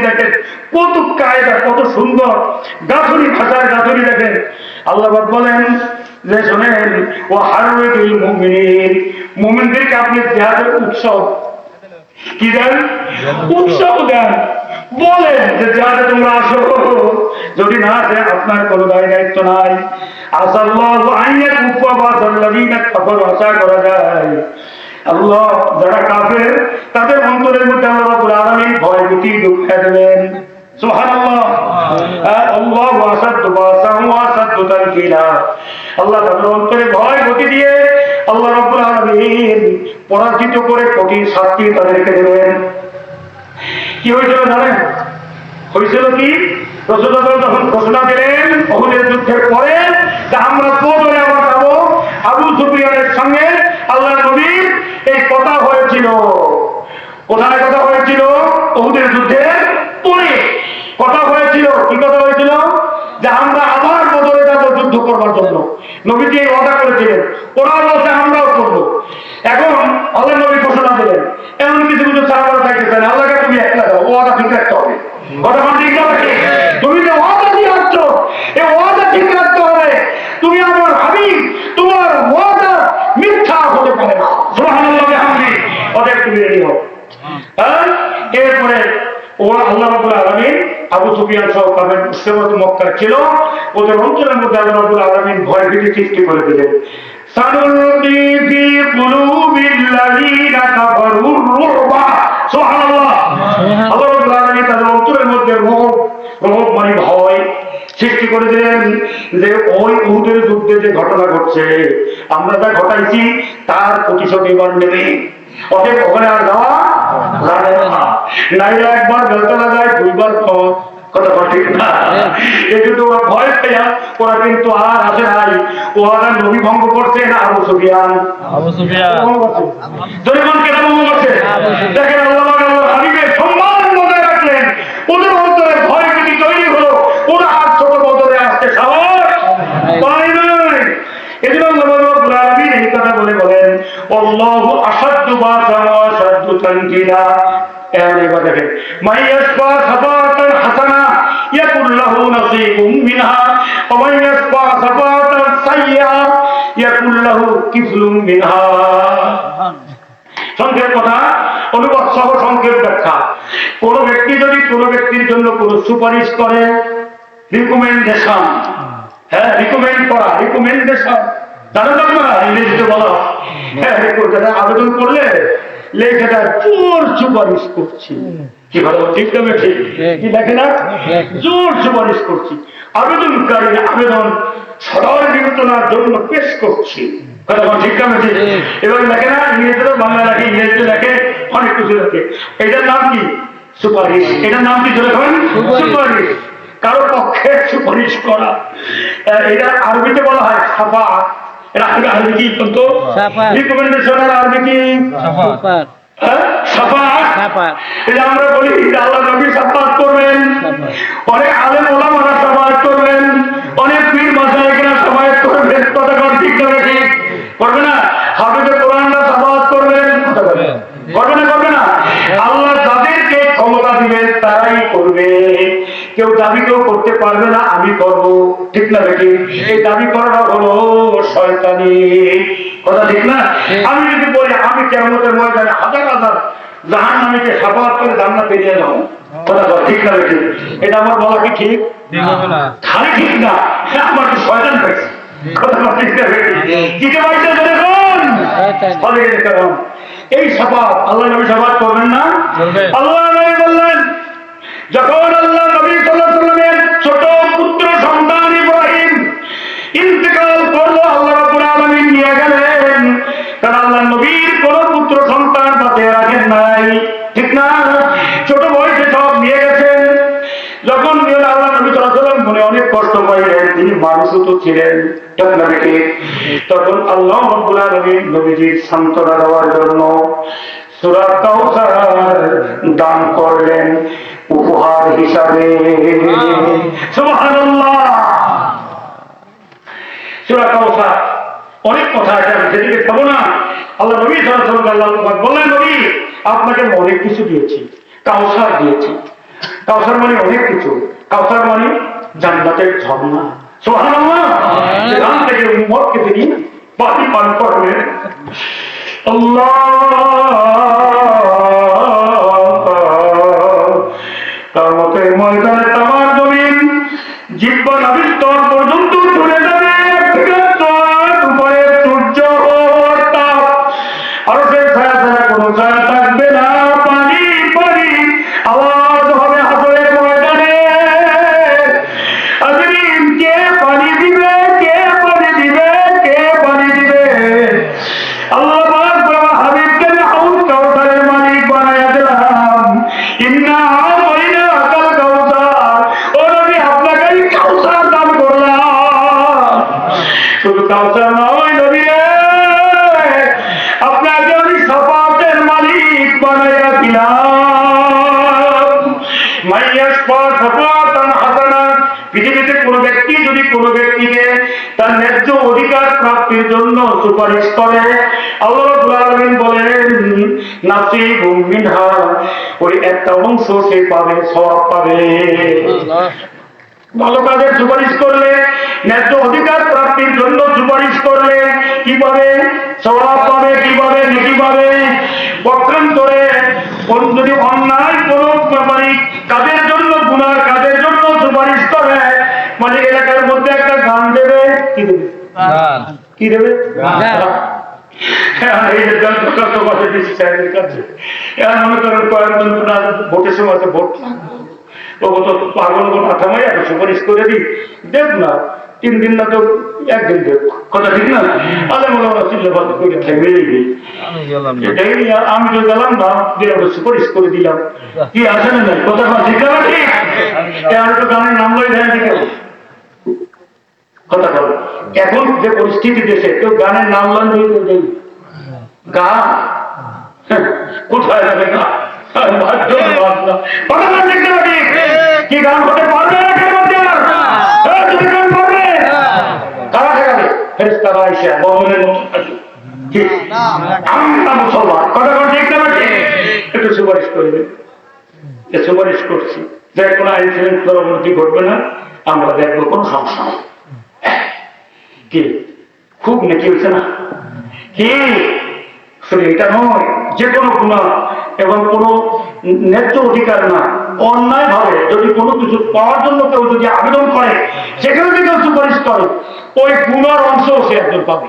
দেখেন? কত কায়দা, কত সুন্দর। দেখেন। বলেন শোনেন ও মুমিনদেরকে আপনি উৎসব কি দেন? উৎসব দেন। বলেন যে যাতে তোমরা আসো। যদি না আসে, আপনার কোনো দায় দায়িত্ব নাই। আসাল্লাহ আইয়া কুফা করা যায়। আল্লাহ, যারা কাফের তাদের অন্তরের মধ্যে আল্লাহ রাব্বুল আলামিন ভয়, ভীতি ঢুকিয়ে দেবেন। পরাজিত করে কঠিন শাস্তি তাদেরকে দেবেন। কি হয়েছিল জানেন? হয়েছিল কি? রসুল্লাহ যখন ঘোষণা দিলেন অহুদের যুদ্ধের পরে আমরা আবু সুফিয়ানের সঙ্গে আল্লাহ নবীর এই কথা হয়েছিল। কোথায় কথা হয়েছিল? অহুদের যুদ্ধের পরে। কথা হয়েছিল, কি কথা হয়েছিল? যে আমরা আবার বদলে যাব যুদ্ধ করবার জন্য। নবীজি এই ওয়াদা করেছিলেন। ওরা বলছে, আমরাও করব। এখন আল্লাহ নবী ঘোষণা দিলেন, এমন কিছু কিছু সাহাবারা থাকতেছেন আল্লাহকে তুমি একলা দাও, ওয়াদা ঠিক রাখতে হবে। কথা কোন ঠিক না নাকি? তুমি যে ওয়াদা দিয়ে আসছো এই ওয়াদা ঠিক রাখতে হবে তুমি আমার হাবিব তোমার ওয়াদা মিথ্যা হতে পারে না সুবহানাল্লাহ বিহামদি ওদের তুমি রেডি হও হ্যাঁ এরপরে ও আল্লাহ আলামিন আবু সুফিয়ান সহ ছিল ওদের অঞ্চলের মধ্যে আল্লাহ রাব্বুল আলামিন ভয় ভীতি সৃষ্টি করে দিলেন। তাদের অন্তরের মধ্যে রোগ রোগ মানে ভয় সৃষ্টি করে দিলেন যে ওই উহুদের যুদ্ধে যে ঘটনা ঘটছে আমরা যা ঘটাইছি তার প্রতিশোধ এবার নেবে। অতএব ওখানে আর যাওয়া যাবে না নাইলে একবার বেলতলা যায় দুইবার খ- কথা ঠিক না এই ওরা ভয় পেয়া ওরা কিন্তু আর আসে নাই ওরা নবী ভঙ্গ করছে না আবু সুফিয়ান আবু সুফিয়ান জনগণ কেন ভঙ্গ করছে দেখেন আল্লাহ পাক হাবিবের সম্মান বজায় রাখলেন ওদের অন্তরে ভয় ভীতি তৈরি হলো ওরা আর ছোট বদলে আসতে সাহস পায় নাই এজন্য আল্লাহ রাব্বুল আলামিন এই কথা বলে বলেন, আল্লাহু আসাদ্দু মিনহা সংক্ষেপ কথা, অনুবাদ সহ সংক্ষেপ ব্যাখ্যা। কোন ব্যক্তি যদি কোন ব্যক্তির জন্য কোন সুপারিশ করে রিকমেন্ডেশন হ্যাঁ রিকমেন্ড করা রিকমেন্ডেশন জানো আপনারা ইংরেজিতে বলো। হ্যাঁ যেটা আবেদন করলে লেখে দেয় জোর সুপারিশ করছি। কি ভালো ঠিক তবে ঠিক। কি দেখে না? জোর সুপারিশ করছি। আবেদনকারী আবেদন সদর বিবেচনার জন্য পেশ করছি। কথা ঠিক না ঠিক। এবার লেখে না ইংরেজিতে বাংলা লেখে ইংরেজিতে লেখে অনেক কিছু লেখে। এটার নাম কি? সুপারিশ। এটার নাম কি ধরে সুপারিশ। কারও পক্ষে সুপারিশ করা। এটা আরবিতে বলা হয় সাফা। কি রিকমেন্ডেশনের কি? সুপার হ্যাঁ? আমরা বলি যে আল্লাহ নবী সাফাত করবেন। অনেক আলেম ওলামারা সাফাত করবেন। অনেক পীর মাসায়েকরা সাফাত করবেন। কথা ঠিক করে ঠিক করবে না? হাফিজে দাবি কেউ করতে পারবে না আমি করব। ঠিক না দেখি এই দাবি করাটা হলো শয়তানি। কথা ঠিক না? আমি যদি বলি আমি কেমতের ময়দানে হাজার হাজার জাহান নামীকে সাফাত করে জান্নাত পেরিয়ে যাব। কথা ঠিক না এটা আমার বলা কি ঠিক? খালি ঠিক না। আমার তো শয়তান পেয়েছে কথা ঠিক না দেখি দিতে পারছে ধরে কোন? শয়তান। ফলে এই সাফাত আল্লাহ নবী সাফাত করবেন না? আল্লাহ নবী বললেন যখন আল্লাহ নবী আলাইহি ছোট পুত্র সন্তান ইব্রাহিম ইন্তেকাল করল, আল্লাহ আলামিন নিয়ে গেলেন। কারণ আল্লাহ নবীর কোন পুত্র সন্তান বাঁচিয়ে রাখেন নাই। ঠিক না? ছোট বয়সে সব নিয়ে গেছেন। যখন আল্লাহ নবী সাল্লাল্লাহু মনে অনেক কষ্ট পাইলেন। তিনি মানুষও তো ছিলেন তখন আল্লাহ রাব্বুল আলামিন নবীজির সান্ত্বনা দেওয়ার জন্য সূরা কাউসার দান করলেন। উপহার হিসাবে। অনেক কথা আছে আমি সেদিকে খাব না। আল্লাহ নবী ওয়াসাল্লাম বললেন নবী আপনাকে অনেক কিছু দিয়েছি। কাউসার দিয়েছি। কাউসার মানে অনেক কিছু। কাউসার মানে জান্নাতের ঝর্ণা। সুবহানাল্লাহ। এখান থেকে উম্মতকে তিনি পানি পান করবে আল্লাহ ময়দানে তামার জমিন জিব্বা নাবির স্তর পর্যন্ত চলে যাবে। উপরে সূর্য ও তাপ আরও সে ছায়া ছায়া কোনো ছায়া থাকবে না। হাসানা পৃথিবীতে কোনো ব্যক্তি যদি কোনো ব্যক্তিকে তার ন্যায্য অধিকার প্রাপ্তির জন্য সুপারিশ করে আল্লাহ রাব্বুল আলামিন বলেন নাসিবুম মিনহা ওই একটা অংশ সে পাবে সওয়াব পাবে। ভালো কাজের সুপারিশ করলে ন্যায্য অধিকার প্রাপ্তির জন্য সুপারিশ করলে কি পাবে? স্বভাব পাবে কি পাবে? নেকি পাবে? পক্ষান্তরে যদি অন্যায় কোন মানে কাজের জন্য গুনার কাজের জন্য সুপারিশ করে মানে এলাকার মধ্যে একটা গান দেবে কি দেবে গান কি দেবে গান। হ্যাঁ, এই যে গান তো কত কথা দিচ্ছি সাহেবের কাছে এরা মনে করেন কয়েকজন না ভোটের সময় ভোট লাগবে। পাগল মাথা মাই এত সুপারিশ করে দিই। দেব না তিন দিন না তো একদিন দেব। কথা ঠিক না? আলে মনে হয় করে আমি আমি তো গেলাম না দিয়ে ওটা সুপারিশ করে দিলাম। কি আছে না কথা ঠিক না? ঠিক এর তো গানের নাম লই দিকে কথা বলো এখন যে পরিস্থিতি দেশে কেউ গানের নাম লন দিয়ে গান হ্যাঁ, কোথায় যাবে না কি গান হতে পারবে? কারা ঠেকাবে? আইসা, মতো আমরা মুসলমান। কথা ঠিক না একটু সুপারিশ করে দিন যে সুপারিশ করছি যে কোনো আইন শৃঙ্খলার অবনতি ঘটবে না আমরা দেখব কোন সমস্যা কি? খুব নাকি হয়েছে না? কি? শুধু এটা নয় যে কোনো গুণা এবং কোনো ন্যায্য অধিকার না। অন্যায় ভাবে যদি কোনো কিছু পাওয়ার জন্য কেউ যদি আবেদন করে সেখানে যদি কেউ সুপারিশ করে ওই গুণার অংশ সে একজন পাবে।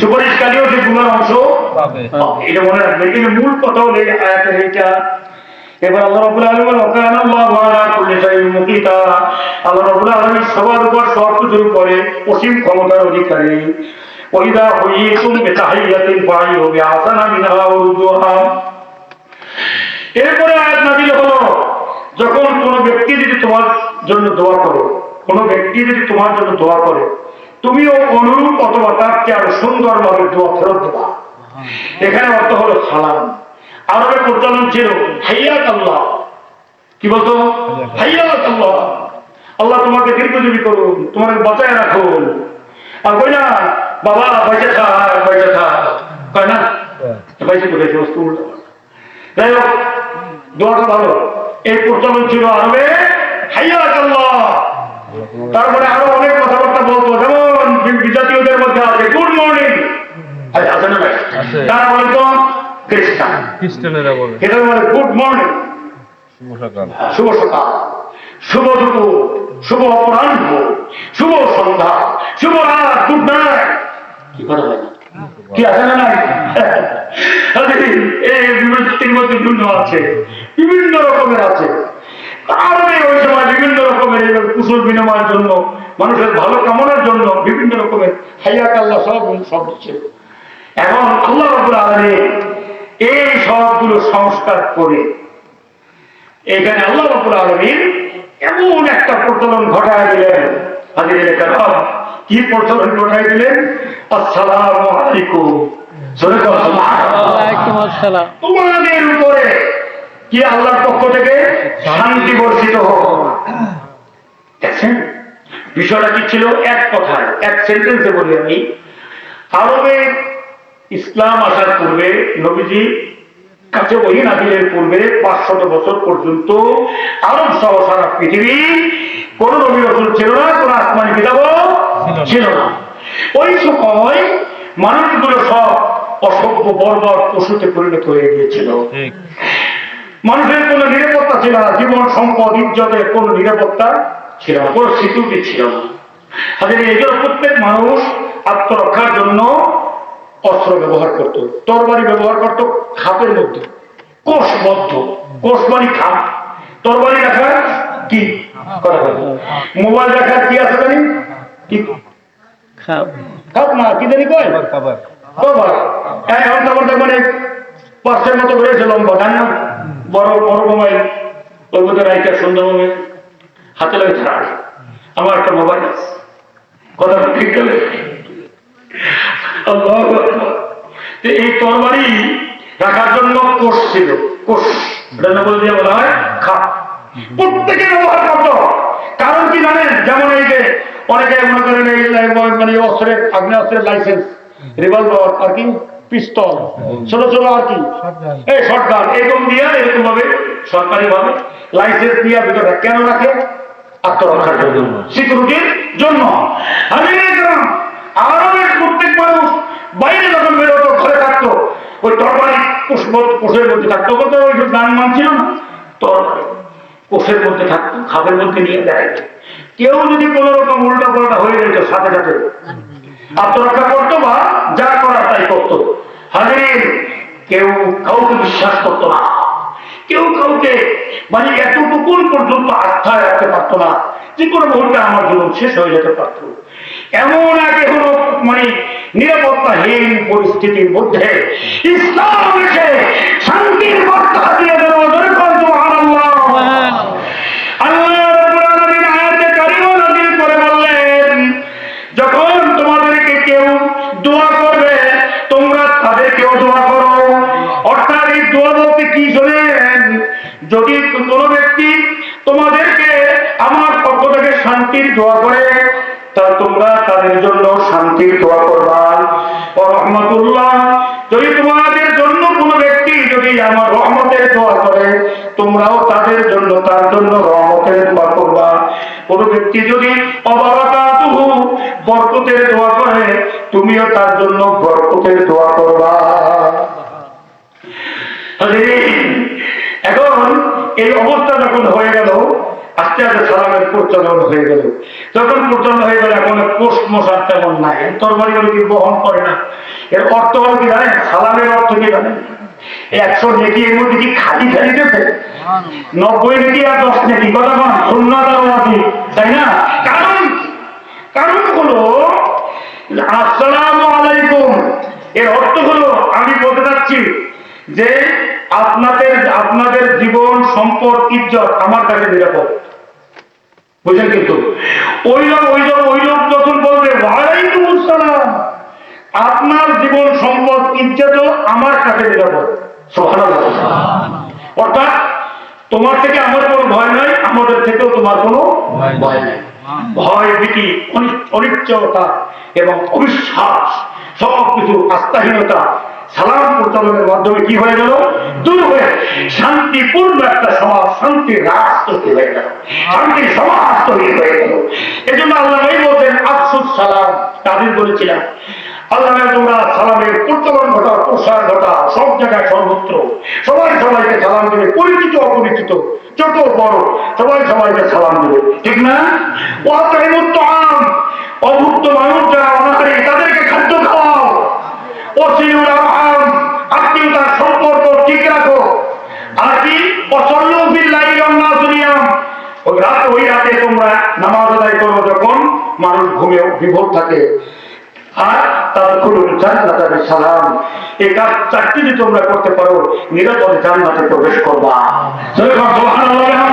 সুপারিশকারীও যে গুণার অংশ পাবে। এটা মনে রাখবেন কিন্তু মূল কথা হলো আয়াতের এইটা। এবার আল্লাহ রাব্বুল আলামিন বলেন ওয়াকান আল্লাহু আলা কুল্লি শাইইন মুকিতা। আল্লাহ রাব্বুল আলামিন সবার উপর সব কিছুর উপরে অসীম ক্ষমতার অধিকারী। ওইদা হুইতুম বিতাহিয়াতিন ফাইয়ু বিআসানা মিনহা ওয়ারুদুহা এরপরে আয়াত নাযিল হলো যখন কোনো ব্যক্তি যদি তোমার জন্য দোয়া করে কোনো ব্যক্তি যদি তোমার জন্য দোয়া করে তুমিও অনুরূপ অথবা তার চেয়ে আরও সুন্দরভাবে দোয়া ফেরত দেবা। এখানে অর্থ হলো সালাম আরবের প্রচলন ছিল। হাইয়াত আল্লাহ। কি বলতো? হাইয়াত আল্লাহ। আল্লাহ তোমাকে দীর্ঘজীবী করুন তোমাকে বাঁচায় রাখুন। আর কই না? বাবা পয়সা খা পয়সা খা। কয় না? পয়সা কোথায় সমস্ত উল্টো। যাই হোক দোয়াটা ভালো। এই প্রচলন ছিল আরবে। হাইয়াত আল্লাহ। তারপরে আরও অনেক কথাবার্তা বলতো যেমন বিজাতীয়দের মধ্যে আছে গুড মর্নিং। আছে না। তারা বলতো খ্রিস্টান। খ্রিস্টানেরা বলে। এটা বলে গুড মর্নিং। শুভ সকাল। শুভ সকাল। শুভ দুপুর। শুভ অপরাহ্ন। শুভ সন্ধ্যা। শুভ রাত। Good night. কি করা হয় কি আছে না নাই? এই বিভক্তির মধ্যে বিভিন্ন আছে। বিভিন্ন রকমের আছে। আরবে ওই সময় বিভিন্ন রকমের এই কুশল বিনিময়ের জন্য মানুষের ভালো কামনার জন্য বিভিন্ন রকমের হাইয়া কাল্লা সব শব্দ ছিল এখন আল্লাহ রাব্বুল আলামিন এই সবগুলো সংস্কার করে এখানে আল্লাহ আলামিন এমন একটা প্রচলন ঘটায় দিলেন। হাজির কি প্রচলন ঘটায় দিলেন? আসসালামু আলাইকুম। তোমাদের উপরে কি আল্লাহর পক্ষ থেকে শান্তি বর্ষিত হোক? দেখছেন? বিষয়টা কি ছিল? এক কথায় এক সেন্টেন্সে বলি আমি। আরবে ইসলাম আসার পূর্বে নবীজি কাছে ওই নাজিলের পূর্বে পাঁচশত বছর পর্যন্ত আরব সহ সারা পৃথিবী কোন নবী রসুল ছিল না কোন আসমানি কিতাব ছিল না। ওই সময় মানুষগুলো সব অসভ্য বর্বর পশুতে পরিণত হয়ে গিয়েছিল। মানুষের কোনো নিরাপত্তা ছিল না জীবন সম্পদ ইজ্জতের কোন নিরাপত্তা ছিল না কোনো সিকিউরিটি ছিল না। এই প্রত্যেক মানুষ আত্মরক্ষার জন্য অস্ত্র ব্যবহার করত তরবারি ব্যবহার করত খাপের মধ্যে। কোষবদ্ধ কোষ মানে খাপ। তরবারি রাখার কি কথা বলো। মোবাইল রাখার কি আছে জানি? কি? খাপ। না কি জানি কয়? এখন আমার মানে পাঁচটার মতো রয়েছে লম্বা জান না? বড় বড় মোবাইল। ওর মধ্যে হাতে লাগে ছাড় আমার একটা মোবাইল আছে। কথা ঠিক গেলে? এই তরবারি রাখার জন্য কোষ ছিল কোষ। বলে দিয়ে বলা হয় খাপ প্রত্যেকে ব্যবহার করতো কারণ কি জানেন? যেমন এই যে অনেকে মনে করেন এই মানে অস্ত্রের আগ্নে অস্ত্রের লাইসেন্স রিভলভার আর কি পিস্তল ছোট ছোট আর কি। এই শর্টগান এরকম দিয়ে এরকম ভাবে সরকারি ভাবে লাইসেন্স দিয়ে ভিতরে কেন রাখে? আত্মরক্ষার জন্য। সিকিউরিটির জন্য। আমি আরবের প্রত্যেক মানুষ বাইরে যখন বেরোতো ঘরে থাকতো ওই কোষের মধ্যে থাকতো তখন তো ওই গান মান না। কোষের মধ্যে থাকতো খাপের মধ্যে নিয়ে দেয় কেউ যদি কোনো রকম উল্টা পাল্টা হয়ে যেত সাথে সাথে। আত্মরক্ষা করতো বা যা করার তাই করতো। হাজির, কেউ কাউকে বিশ্বাস করতো না। কেউ কাউকে মানে এতটুকু পর্যন্ত আস্থা রাখতে পারত না যে কোনো মুহূর্তে আমার জীবন শেষ হয়ে যেতে পারত। এমন এক হলো মানে নিরাপত্তাহীন পরিস্থিতির মধ্যে ইসলাম এসে শান্তির বার্তা দিয়ে দেওয়া যদি কোন ব্যক্তি তোমাদেরকে আমার পক্ষ থেকে শান্তির দোয়া করে, তা তোমরা তাদের জন্য শান্তির দোয়া করবা। ও রহমতুল্লাহ, যদি তোমাদের জন্য কোন ব্যক্তি যদি আমার রহমতের দোয়া করে, তোমরাও তাদের জন্য, তার জন্য রহমতের দোয়া করবা। কোন ব্যক্তি যদি অবরকাতুহু বরকতের দোয়া করে, তুমিও তার জন্য বরকতের দোয়া করবা। এই অবস্থা যখন হয়ে গেল, আস্তে আস্তে সালামের প্রচলন হয়ে গেল। যখন প্রচলন হয়ে গেল, এখন পোস্ট মশার তেমন নাই। তরবারি কি বহন করে না। এর অর্থ হলো কি জানেন? সালামের অর্থ কি জানেন? একশো নেকি এর মধ্যে কি খালি খালি দিতেছে নব্বই নেকি আর দশ নেকি, কথা কন শূন্যতা আছে তাই না? কারণ কারণ হলো, আসসালাম আলাইকুম। এর অর্থ হলো, আমি বলতে চাচ্ছি যে আপনাদের আপনাদের জীবন সম্পদ ইজ্জত আমার কাছে নিরাপদ। বুঝলেন কিন্তু? ওই লোক ওই লোক ওই লোক যখন বলবে আপনার জীবন সম্পদ ইজ্জত আমার কাছে নিরাপদ। সুবহানাল্লাহ। অর্থাৎ তোমার থেকে আমার কোনো ভয় নাই আমাদের থেকেও তোমার কোনো ভয় নাই। ভয় নাই। ভয় ভীতি অনিশ্চয়তা এবং অবিশ্বাস সব কিছু আস্থাহীনতা সালাম প্রচলনের মাধ্যমে কি হয়ে গেল? দূর হয়ে শান্তিপূর্ণ একটা সমাজ শান্তির হয়ে গেল। শান্তির সমাজ তৈরি হয়ে গেল। এজন্য আল্লাহ বলতেন, আফসুস সালাম। তাদের বলেছিলাম, আল্লাহ, তোমরা সালামের প্রচলন ঘটা, প্রসার ঘটা, সব জায়গায় সর্বত্র সবাই সবাইকে সালাম দেবে, পরিচিত, অপরিচিত ছোট বড়, সবাই সবাইকে সালাম দেবে। ঠিক না? অভুক্ত মানুষ যারা ওই রাত ওই রাতে তোমরা নামাজ আদায় করো যখন মানুষ ঘুমে বিভোর থাকে। আর তারপর খুলুন জান্নাতের সালাম। এই কাজ চারটি যদি তোমরা করতে পারো নিরাপদে জান্নাতে প্রবেশ করবা। সুবহানাল্লাহ।